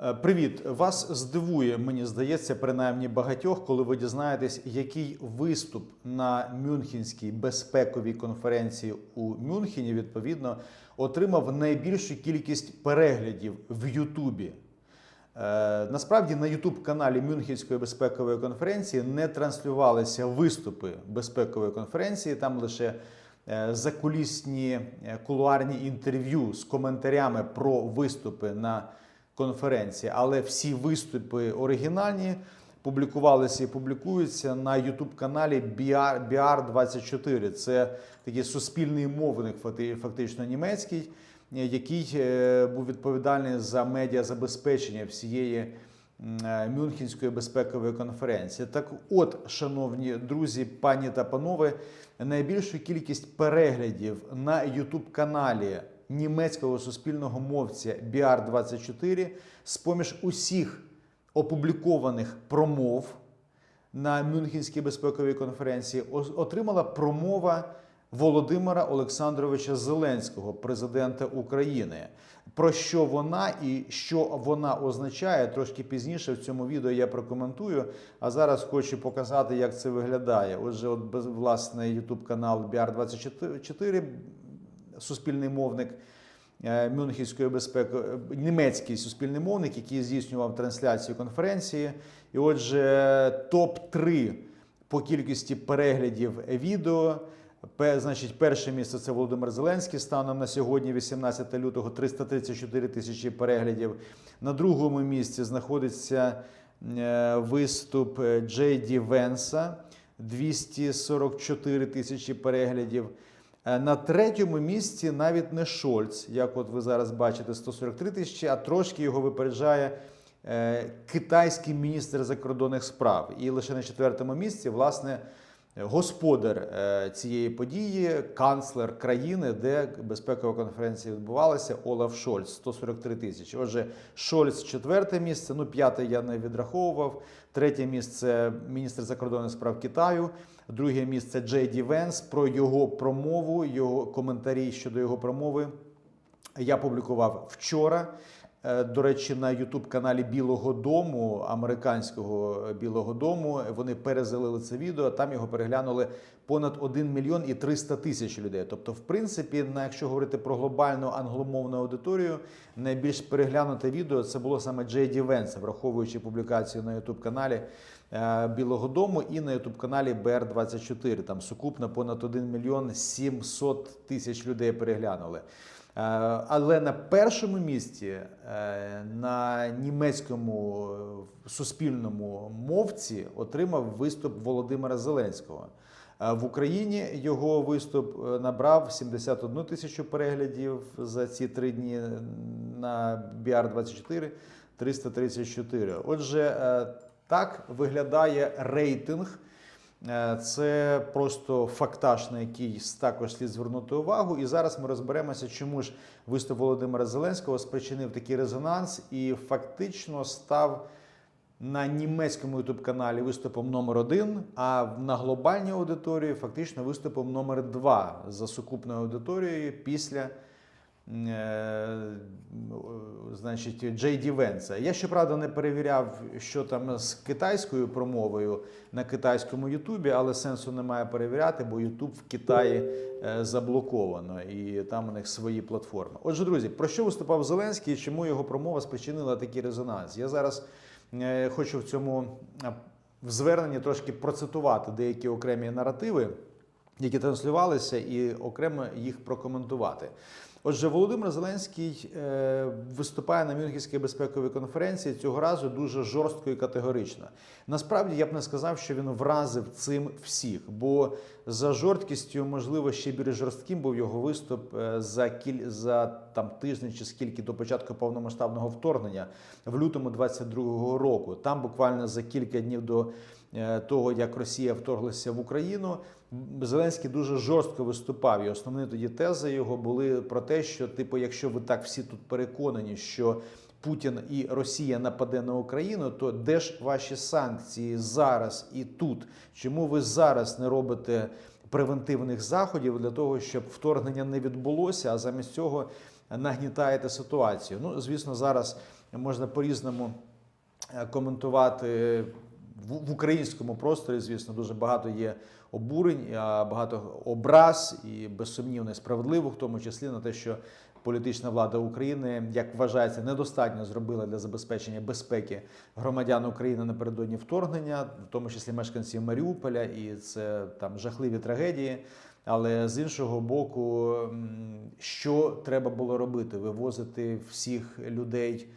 Е, Привіт! Вас здивує, мені здається, принаймні багатьох, коли ви дізнаєтесь, який виступ на Мюнхенській безпековій конференції у Мюнхені відповідно отримав найбільшу кількість переглядів в Ютубі. Е, Насправді на Ютуб каналі Мюнхенської безпекової конференції не транслювалися виступи безпекової конференції. Там лише е, закулісні кулуарні інтерв'ю з коментарями про виступи на конференції. Але всі виступи оригінальні публікувалися і публікуються на Ютуб каналі BR, BR24. Це такий суспільний мовник, факти- фактично німецький е, який е, був відповідальний за медіазабезпечення всієї е, Мюнхенської безпекової конференції. Так, от, шановні друзі, пані та панове, найбільшу кількість переглядів на youtube каналі німецького суспільного мовця BR24 з поміж усіх опублікованих промов на Мюнхенській безпековій конференції отримала промова Володимира Олександровича Зеленського, президента України. Про що вона і що вона означає, трошки пізніше в цьому відео я прокоментую. А зараз хочу показати, як це виглядає. Отже, от власне YouTube канал BR24, суспільний мовник е, Мюнхенської безпеки, е, німецький суспільний мовник, який здійснював трансляцію конференції. І отже, топ 3 по кількості переглядів відео. Значить, перше місце це Володимир Зеленський. Станом на сьогодні, 18 лютого, 334 тисячі переглядів. На другому місці знаходиться е, виступ е, Джей Ді Венса, 244 тисячі переглядів. Е, На третьому місці навіть не Шольц, як от ви зараз бачите, 143 тисячі, а трошки його випереджає е, китайський міністр закордонних справ. І лише на четвертому місці, власне, господар е, цієї події, канцлер країни, де безпекова конференція відбувалася, Олаф Шольц, 143 тисячі. Отже, Шольц четверте місце, ну п'яте я не відраховував. Третє місце міністр закордонних справ Китаю. Друге місце Джей Ді Венс. Про його промову, його коментарі щодо його промови я публікував вчора. Е, До речі, на Ютуб каналі Білого Дому, американського Білого Дому, вони перезалили це відео. Там його переглянули понад 1 мільйон і 300 тисяч людей. Тобто, в принципі, на якщо говорити про глобальну англомовну аудиторію, найбільш переглянуте відео це було саме Джей Ді враховуючи публікацію на Ютуб каналі е, Білого Дому і на Ютуб каналі БР24. Там сукупно понад 1 мільйон 700 тисяч людей переглянули. Е, Але на першому місці е, на німецькому е, суспільному мовці отримав виступ Володимира Зеленського. Е, В Україні його виступ е, набрав 71 тисячу переглядів за ці три дні на BR24 334. Отже, е, так виглядає рейтинг. Е, Це просто фактаж, на який також слід звернути увагу. І зараз ми розберемося, чому ж виступ Володимира Зеленського спричинив такий резонанс і фактично став на німецькому youtube каналі виступом номер один, а на глобальній аудиторії фактично виступом номер два за сукупною аудиторією після. Е, Значить, Джей Ді Венса. Я щоправда не перевіряв, що там з китайською промовою на китайському Ютубі, але сенсу немає перевіряти, бо Ютуб в Китаї е, заблоковано і там у них свої платформи. Отже, друзі, про що виступав Зеленський і чому його промова спричинила такий резонанс? Я зараз е, хочу в цьому в зверненні трошки процитувати деякі окремі наративи, які транслювалися, і окремо їх прокоментувати. Отже, Володимир Зеленський е, виступає на Мюнхенській безпековій конференції цього разу дуже жорстко і категорично. Насправді я б не сказав, що він вразив цим всіх, бо за жорсткістю, можливо, ще більш жорстким був його виступ е, за кіль за там тиждень чи скільки до початку повномасштабного вторгнення в лютому 22-го року. Там буквально за кілька днів до е, того, як Росія вторглася в Україну, Зеленський дуже жорстко виступав. І основні тоді тези його були про те, що, типу, якщо ви так всі тут переконані, що Путін і Росія нападе на Україну, то де ж ваші санкції зараз і тут? Чому ви зараз не робите превентивних заходів для того, щоб вторгнення не відбулося, а замість цього нагнітаєте ситуацію. Ну, звісно, зараз можна по-різному е, коментувати в українському просторі. Звісно, дуже багато є обурень, багато образ і безсумнівно справедливо, в тому числі на те, що політична влада України, як вважається, недостатньо зробила для забезпечення безпеки громадян України напередодні вторгнення, в тому числі мешканців Маріуполя, і це там жахливі трагедії. Але з іншого боку, що треба було робити? Вивозити всіх людей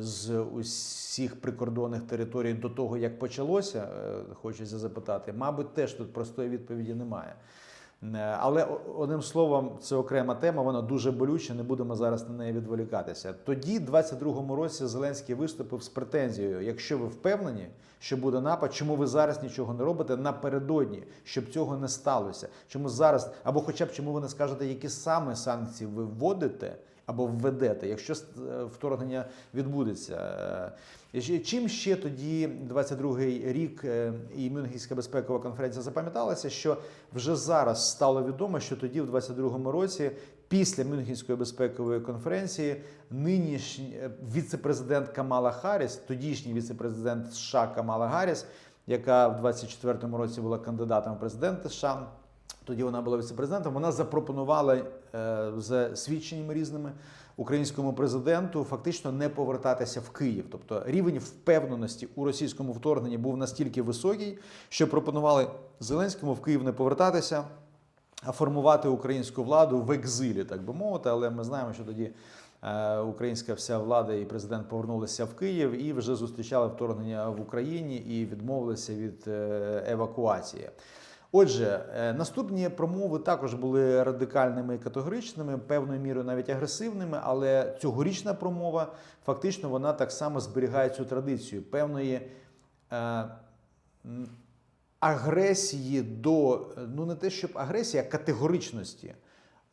з усіх прикордонних територій до того, як почалося, е, хочеться запитати. Мабуть, теж тут простої відповіді немає. Е, Але одним словом, це окрема тема, вона дуже болюча, не будемо зараз на неї відволікатися. Тоді, в 22-му році, Зеленський виступив з претензією: якщо ви впевнені, що буде напад, чому ви зараз нічого не робите напередодні, щоб цього не сталося? Чому зараз, або хоча б чому ви не скажете, які саме санкції ви вводите? Або введете, якщо е, вторгнення відбудеться. Е, Чим ще тоді 22-й рік е, і Мюнхенська безпекова конференція запам'яталася, що вже зараз стало відомо, що тоді, в 22-му році, після Мюнхенської безпекової конференції, нинішній віце-президент Камала Харріс, тодішній віце-президент США Камала Гарріс, яка в 24-му році була кандидатом в президенти США. Тоді вона була віцепрезидентом. Вона запропонувала е, за свідченнями різними українському президенту фактично не повертатися в Київ. Тобто рівень впевненості у російському вторгненні був настільки високий, що пропонували Зеленському в Київ не повертатися, а формувати українську владу в екзилі, так би мовити. Але ми знаємо, що тоді е, українська вся влада і президент повернулися в Київ і вже зустрічали вторгнення в Україні і відмовилися від е, евакуації. Отже, е, наступні промови також були радикальними і категоричними, певною мірою навіть агресивними, але цьогорічна промова фактично вона так само зберігає цю традицію певної е, агресії до ну не те, щоб агресія, а категоричності,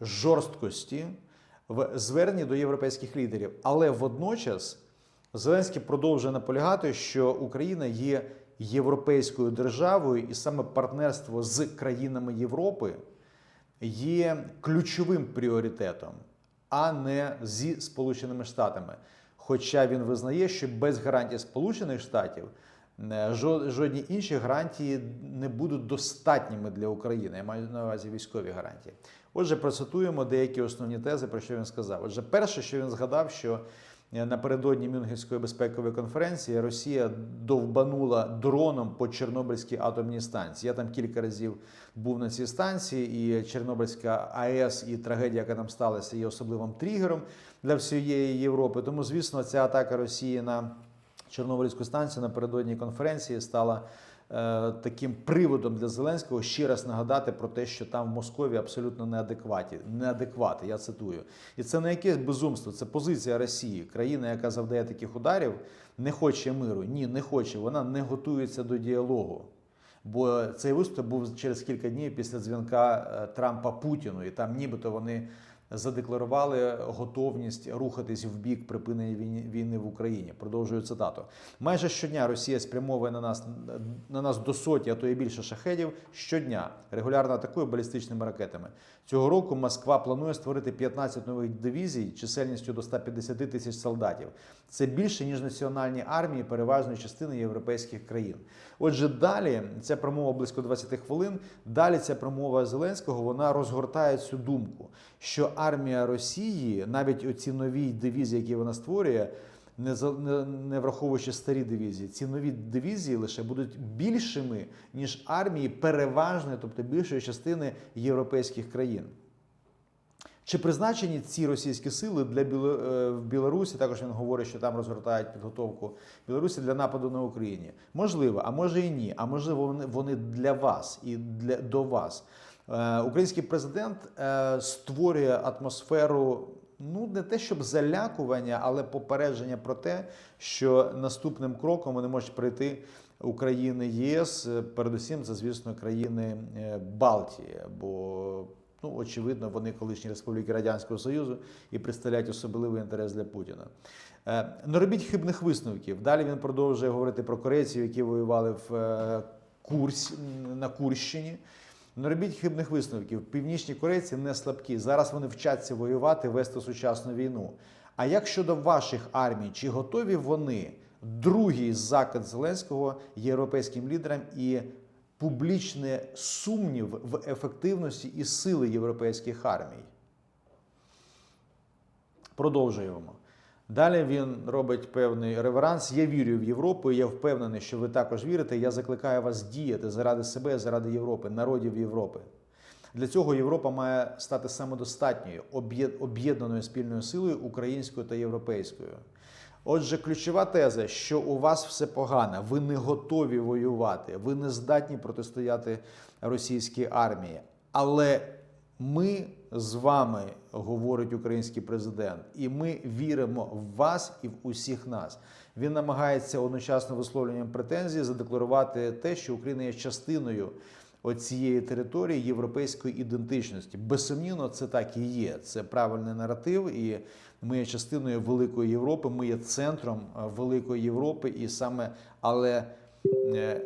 жорсткості в зверненні до європейських лідерів. Але водночас Зеленський продовжує наполягати, що Україна є європейською державою, і саме партнерство з країнами Європи є ключовим пріоритетом, а не зі Сполученими Штатами. Хоча він визнає, що без гарантій Сполучених Штатів е, жодні інші гарантії не будуть достатніми для України. Я маю на увазі військові гарантії. Отже, процитуємо деякі основні тези, про що він сказав. Отже, перше, що він згадав, що напередодні Мюнхенської безпекової конференції Росія довбанула дроном по Чорнобильській атомній станції. Я там кілька разів був на цій станції, і Чорнобильська АЕС і трагедія, яка там сталася, є особливим тригером для всієї Європи. Тому, звісно, ця атака Росії на Чорнобильську станцію напередодні конференції стала е, таким приводом для Зеленського ще раз нагадати про те, що там в Москові абсолютно неадекваті, неадеквати. Я цитую. І це не якесь безумство, це позиція Росії. Країна, яка завдає таких ударів, не хоче миру. Ні, не хоче. Вона не готується до діалогу. Бо цей виступ був через кілька днів після дзвінка е, Трампа Путіну, і там нібито вони задекларували готовність рухатись в бік припинення війни, в Україні. Продовжую цитату. Майже щодня Росія спрямовує на нас на нас до соті, а то і більше шахедів. Щодня регулярно атакує балістичними ракетами. Цього року Москва планує створити 15 нових дивізій чисельністю до 150 тисяч солдатів. Це більше ніж національні армії переважної частини європейських країн. Отже, далі ця промова близько 20 хвилин. Далі ця промова Зеленського вона розгортає цю думку, що армія Росії, навіть оці нові дивізії, які вона створює. Не, не, не враховуючи старі дивізії, ці нові дивізії лише будуть більшими ніж армії переважної, тобто більшої частини європейських країн. Чи призначені ці російські сили для Біло... е, в Білорусі? Також він говорить, що там розгортають підготовку Білорусі для нападу на Україні. Можливо, а може і ні. А можливо, вони, для вас і для до вас. Е, Український президент е, створює атмосферу. Ну, не те, щоб залякування, але попередження про те, що наступним кроком вони можуть прийти України ЄС, е, передусім, це, звісно, країни Балтії. Бо Ну, очевидно, вони колишні республіки Радянського Союзу і представляють особливий інтерес для Путіна. Не робіть хибних висновків. Далі він продовжує говорити про корейців, які воювали в Курсь, на Курщині. Не робіть хибних висновків. Північні корейці не слабкі. Зараз вони вчаться воювати, вести сучасну війну. А як щодо ваших армій, чи готові вони другий закид Зеленського європейським лідерам і публічний сумнів в ефективності і сили європейських армій? Продовжуємо. Далі він робить певний реверанс. Я вірю в Європу. Я впевнений, що ви також вірите. Я закликаю вас діяти заради себе, заради Європи, народів Європи. Для цього Європа має стати самодостатньою, об'єднаною спільною силою українською та європейською. Отже, ключова теза, що у вас все погано, ви не готові воювати, ви не здатні протистояти російській армії. Але ми з вами, говорить український президент, і ми віримо в вас і в усіх нас. Він намагається одночасно висловлюванням претензій задекларувати те, що Україна є частиною оцієї території європейської ідентичності. Безсумнівно, це так і є. Це правильний наратив, і ми є частиною великої Європи. Ми є центром е, великої Європи, і саме але е,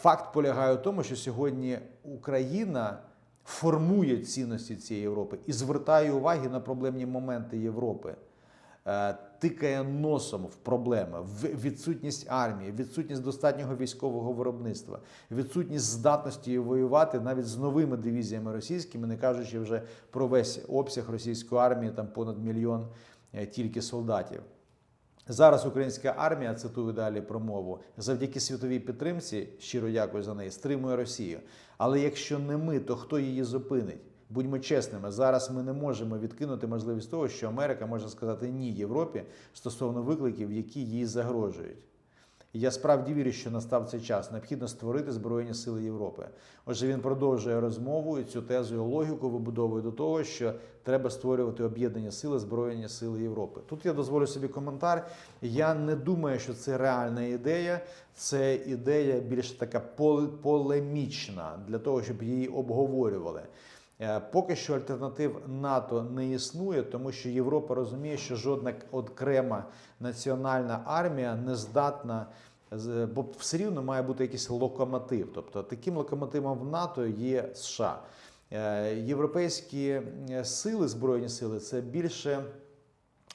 факт полягає в тому, що сьогодні Україна формує цінності цієї Європи і звертає уваги на проблемні моменти Європи. Е, Тикає носом в проблеми, в відсутність армії, відсутність достатнього військового виробництва, відсутність здатності воювати навіть з новими дивізіями російськими, не кажучи вже про весь обсяг російської армії, там понад мільйон е, тільки солдатів. Зараз українська армія, цитую далі промову, завдяки світовій підтримці, щиро дякую за неї, стримує Росію. Але якщо не ми, то хто її зупинить? Будьмо чесними, зараз ми не можемо відкинути можливість того, що Америка може сказати ні Європі стосовно викликів, які їй загрожують. І я справді вірю, що настав цей час. Необхідно створити Збройні Сили Європи. Отже, він продовжує розмову і цю тезу і логіку вибудовує до того, що треба створювати об'єднані сили Збройні Сили Європи. Тут я дозволю собі коментар. Я не думаю, що це реальна ідея. Це ідея більш така полемічна для того, щоб її обговорювали. Е, Поки що альтернатив НАТО не існує, тому що Європа розуміє, що жодна окрема національна армія не здатна, бо все рівно має бути якийсь локомотив. Тобто таким локомотивом в НАТО є США. Е, Європейські е, сили, збройні сили це більше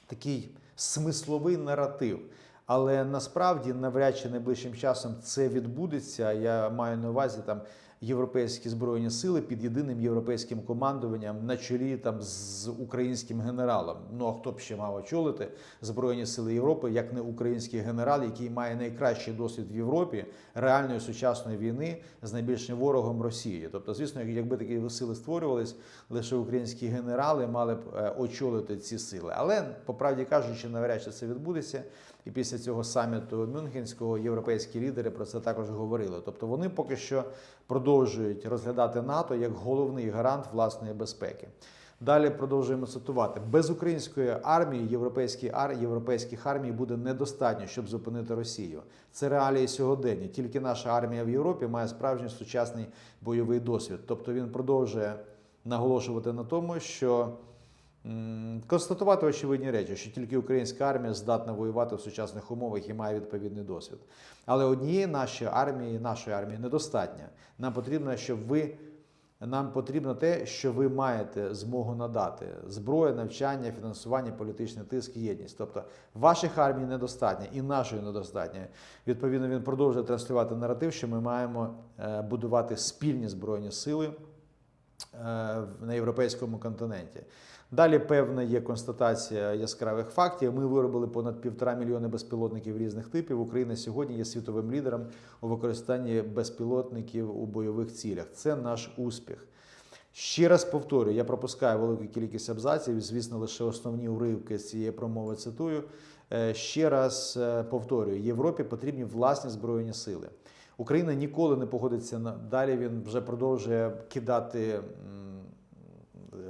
такий смисловий наратив. Але насправді навряд чи найближчим часом це відбудеться. Я маю на увазі там європейські збройні сили під єдиним європейським командуванням на чолі там з українським генералом. Ну а хто б ще мав очолити збройні сили Європи, як не український генерал, який має найкращий досвід в Європі реальної сучасної війни з найбільшим ворогом Росії. Тобто, звісно, якби такі сили створювались, лише українські генерали мали б е, очолити ці сили. Але по правді кажучи, навряд чи це відбудеться. І після цього саміту Мюнхенського європейські лідери про це також говорили. Тобто вони поки що продовжують розглядати НАТО як головний гарант власної безпеки. Далі продовжуємо цитувати: без української армії європейські ар... європейських армій буде недостатньо, щоб зупинити Росію. Це реалії сьогодення. Тільки наша армія в Європі має справжній сучасний бойовий досвід. Тобто він продовжує наголошувати на тому, що констатувати очевидні речі, що тільки українська армія здатна воювати в сучасних умовах і має відповідний досвід. Але однієї нашої армії, нашої армії недостатньо. Нам потрібно, щоб ви. Нам потрібно те, що ви маєте змогу надати: зброя, навчання, фінансування, політичний тиск, єдність. Тобто ваших армій недостатньо і нашої недостатньо. Відповідно, він продовжує транслювати наратив, що ми маємо е, будувати спільні збройні сили на європейському континенті. Далі певна є констатація яскравих фактів. Ми виробили понад півтора мільйони безпілотників різних типів. Україна сьогодні є світовим лідером у використанні безпілотників у бойових цілях. Це наш успіх. Ще раз повторюю, я пропускаю велику кількість абзаців, звісно, лише основні уривки з цієї промови цитую. Е, Ще раз е, повторюю: Європі потрібні власні збройні сили. Україна ніколи не погодиться на далі. Він вже продовжує кидати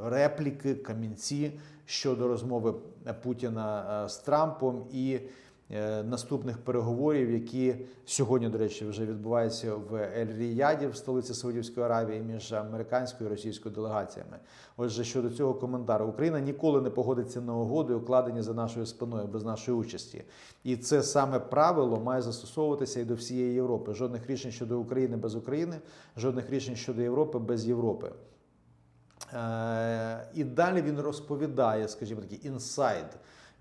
репліки, камінці щодо розмови Путіна е, з Трампом і наступних переговорів, які сьогодні, до речі, вже відбуваються в Ель-Ріяді, в столиці Саудівської Аравії, між американською і російською делегаціями. Отже, щодо цього коментару, Україна ніколи не погодиться на угоди, укладені за нашою спиною без нашої участі. І це саме правило має застосовуватися і до всієї Європи. Жодних рішень щодо України без України, жодних рішень щодо Європи без Європи. Е, І далі він розповідає, скажімо такий інсайд.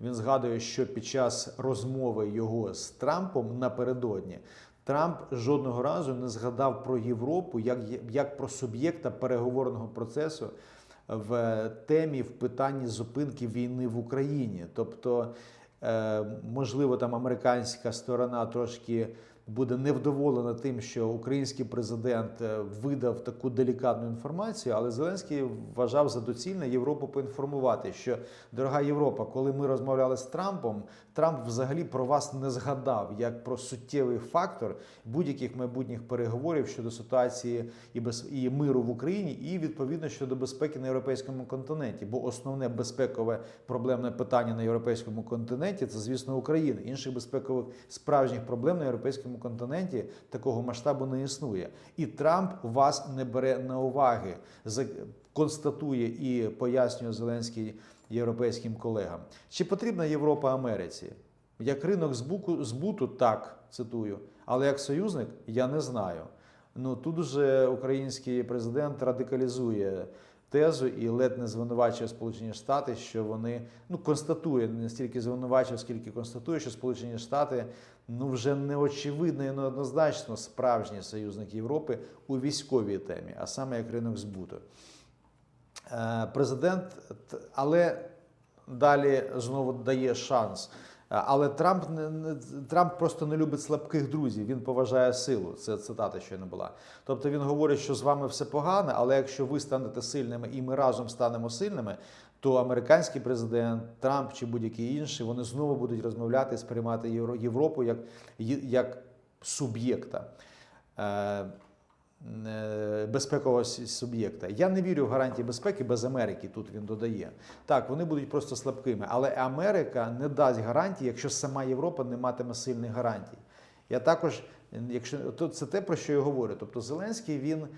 Він згадує, що під час розмови його з Трампом напередодні Трамп жодного разу не згадав про Європу як, як про суб'єкта переговорного процесу в темі в питанні зупинки війни в Україні. Тобто, е, можливо, там американська сторона трошки буде невдоволена тим, що український президент е, видав таку делікатну інформацію, але Зеленський вважав за доцільне Європу поінформувати, що дорога Європа, коли ми розмовляли з Трампом, Трамп взагалі про вас не згадав як про суттєвий фактор будь-яких майбутніх переговорів щодо ситуації і без і миру в Україні, і відповідно щодо безпеки на європейському континенті. Бо основне безпекове проблемне питання на європейському континенті це, звісно, Україна. Інших безпекових справжніх проблем на європейському континенті такого масштабу не існує. І Трамп вас не бере на уваги, констатує і пояснює Зеленський європейським колегам. Чи потрібна Європа Америці? Як ринок збуту, так цитую, але як союзник я не знаю. Ну тут уже український президент радикалізує тезу і ледь не звинувачує Сполучені Штати, що вони ну констатує не стільки звинувачує, скільки констатує, що Сполучені Штати ну вже не очевидно і неоднозначно справжній союзник Європи у військовій темі, а саме як ринок збуту. Е, Президент, але далі знову дає шанс. Е, Але Трамп не- не- Трамп просто не любить слабких друзів. Він поважає силу. Це цитата щойно була. Тобто він говорить, що з вами все погано, але якщо ви станете сильними і ми разом станемо сильними, то американський президент, Трамп чи будь-який інший, вони знову будуть розмовляти і сприймати Євро- Європу як, як суб'єкта. Е, безпекового суб'єкта. Я не вірю в гарантії безпеки без Америки. Тут він додає. Так, вони будуть просто слабкими, але Америка не дасть гарантії, якщо сама Європа не матиме сильних гарантій. Я також, якщо то це те, про що я говорю. Тобто Зеленський він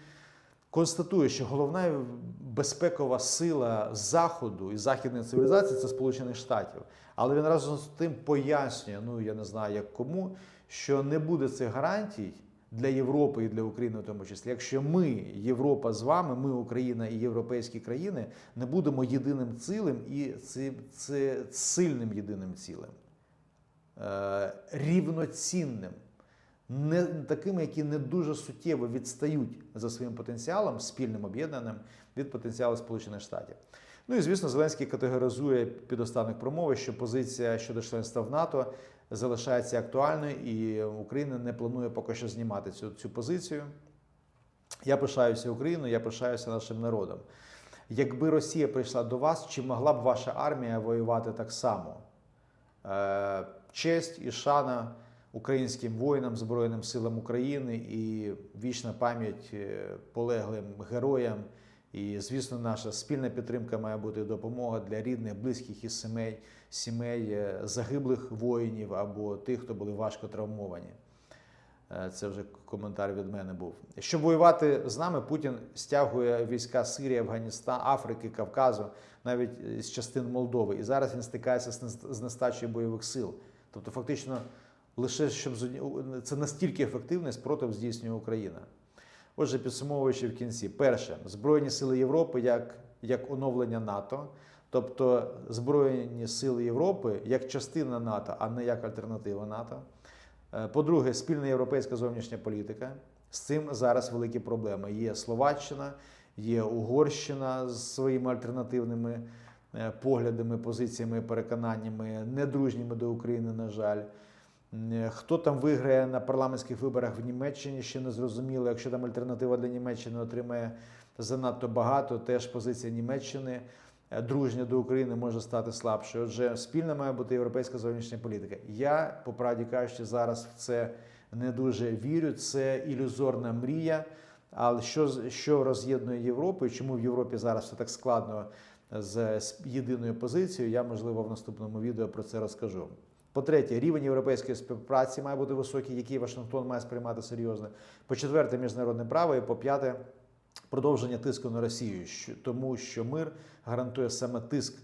констатує, що головна безпекова сила Заходу і західної цивілізації це Сполучених Штатів. Але він разом з тим пояснює, ну я не знаю як кому, що не буде цих гарантій для Європи і для України, в тому числі, якщо ми, Європа з вами, ми, Україна і європейські країни, не будемо єдиним цілим і це, це сильним єдиним цілим, е, рівноцінним. Не такими, які не дуже суттєво відстають за своїм потенціалом, спільним об'єднаним від потенціалу Сполучених Штатів. Ну і звісно, Зеленський категоризує під останок промови, що позиція щодо членства в НАТО залишається актуальною, і Україна не планує поки що знімати цю, цю позицію. Я пишаюся Україною, я пишаюся нашим народом. Якби Росія прийшла до вас, чи могла б ваша армія воювати так само? Е, честь і шана українським воїнам, Збройним силам України і вічна пам'ять е, полеглим героям. І, звісно, наша спільна підтримка має бути допомога для рідних, близьких і сімей, сімей е, загиблих воїнів або тих, хто були важко травмовані. Е, Це вже коментар від мене був. Щоб воювати з нами, Путін стягує війська Сирії, Афганістан, Африки, Кавказу, навіть з частин Молдови. І зараз він стикається з нестачею бойових сил. Тобто, фактично, лише щоб це настільки ефективний спротив здійснює Україна. Отже, підсумовуючи в кінці, перше, Збройні сили Європи як, як оновлення НАТО, тобто Збройні сили Європи як частина НАТО, а не як альтернатива НАТО. Е, По-друге, спільна європейська зовнішня політика. З цим зараз великі проблеми. Є Словаччина, є Угорщина з своїми альтернативними е, поглядами, позиціями, переконаннями, недружніми до України, на жаль. Е, Хто там виграє на парламентських виборах в Німеччині, ще не зрозуміло. Якщо там альтернатива для Німеччини отримає занадто багато, теж позиція Німеччини дружня до України може стати слабшою. Отже, спільна має бути європейська зовнішня політика. Я, по правді кажучи, зараз в це не дуже вірю. Це ілюзорна мрія. Але що, що роз'єднує Європу і чому в Європі зараз все так складно з єдиною позицією, я можливо в наступному відео про це розкажу. По-третє, рівень європейської співпраці має бути високий, який Вашингтон має сприймати серйозно. По-четверте, міжнародне право. І по-п'яте, продовження тиску на Росію, тому що мир гарантує саме тиск,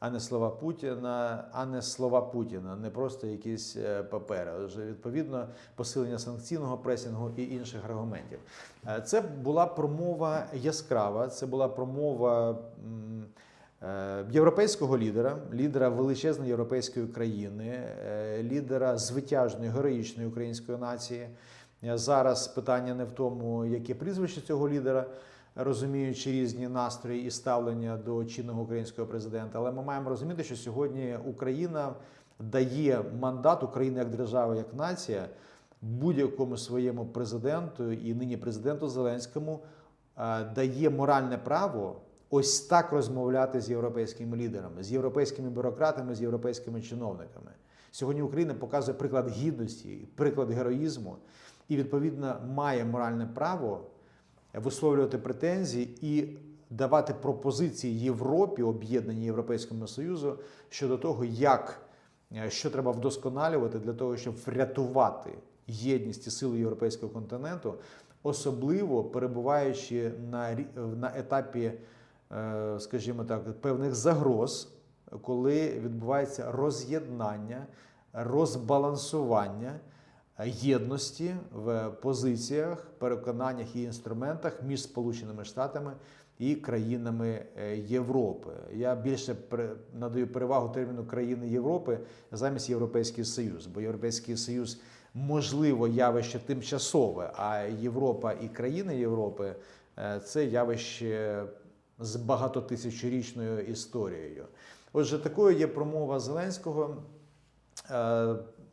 а не слова Путіна, а не слова Путіна, не просто якісь е, папери. Отже, відповідно, посилення санкційного пресінгу і інших аргументів. Е, Це була промова яскрава, це була промова. е, Європейського лідера, лідера величезної європейської країни, лідера звитяжної героїчної української нації. Зараз питання не в тому, яке прізвище цього лідера, розуміючи різні настрої і ставлення до чинного українського президента. Але ми маємо розуміти, що сьогодні Україна дає мандат Україна як держава, як нація будь-якому своєму президенту і нині президенту Зеленському е, дає моральне право ось так розмовляти з європейськими лідерами, з європейськими бюрократами, з європейськими чиновниками. Сьогодні Україна показує приклад гідності, приклад героїзму і відповідно має моральне право висловлювати претензії і давати пропозиції Європі, об'єднаній Європейському Союзу щодо того, як е, що треба вдосконалювати для того, щоб врятувати єдність і силу європейського континенту, особливо перебуваючи на, на етапі, е, скажімо так, певних загроз, коли відбувається роз'єднання, розбалансування єдності в позиціях, переконаннях і інструментах між Сполученими Штатами і країнами е, Європи. Я більше надаю перевагу терміну країни Європи замість Європейський Союз, бо Європейський Союз можливо явище тимчасове, а Європа і країни Європи е, це явище з багатотисячорічною історією. Отже, такою є промова Зеленського.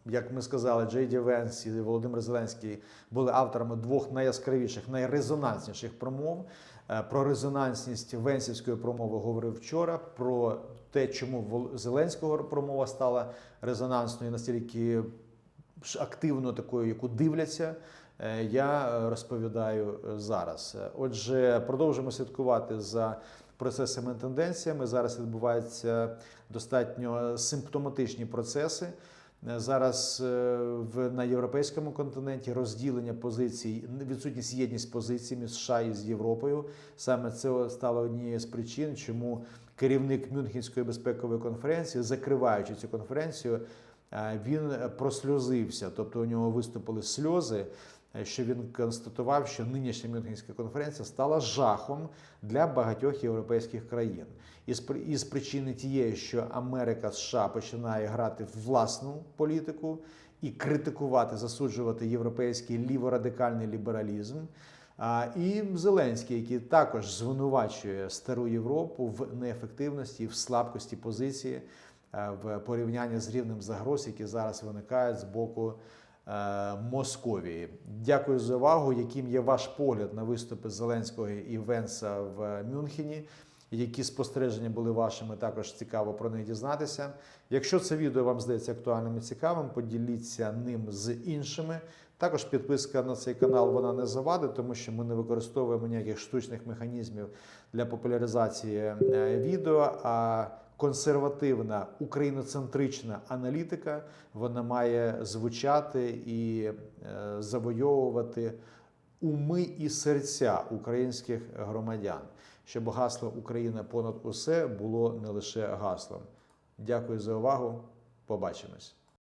Як ми сказали, Джей Ді Венс і Володимир Зеленський були авторами двох найяскравіших, найрезонансніших промов. Е, Про резонансність Венсівської промови говорив вчора. Про те, чому Зеленського промова стала резонансною настільки активно такою, яку дивляться. е, Я е, розповідаю зараз. Отже, продовжуємо слідкувати за процесами і тенденціями. Зараз відбуваються достатньо симптоматичні процеси. Е, Зараз е, в на європейському континенті розділення позицій, відсутність єдність позицій між США і з Європою. Саме це стало однією з причин, чому керівник Мюнхенської безпекової конференції, закриваючи цю конференцію, е, він просльозився, тобто у нього виступили сльози. Е, Що він констатував, що нинішня Мюнхенська конференція стала жахом для багатьох європейських країн, при- із причини тієї, що Америка США починає грати в власну політику і критикувати, засуджувати європейський ліворадикальний лібералізм. А, І Зеленський, який також звинувачує стару Європу в неефективності, в слабкості позиції е, в порівнянні з рівнем загроз, які зараз виникають з боку Московії. Дякую за увагу. Яким є ваш погляд на виступи Зеленського і Венса в Мюнхені? Які спостереження були вашими, також цікаво про них дізнатися. Якщо це відео вам здається актуальним і цікавим, поділіться ним з іншими. Також підписка на цей канал вона не завадить, тому що ми не використовуємо ніяких штучних механізмів для популяризації е, відео. А консервативна україноцентрична аналітика вона має звучати і е, завойовувати уми і серця українських громадян, щоб гасло Україна понад усе було не лише гаслом. Дякую за увагу. Побачимось.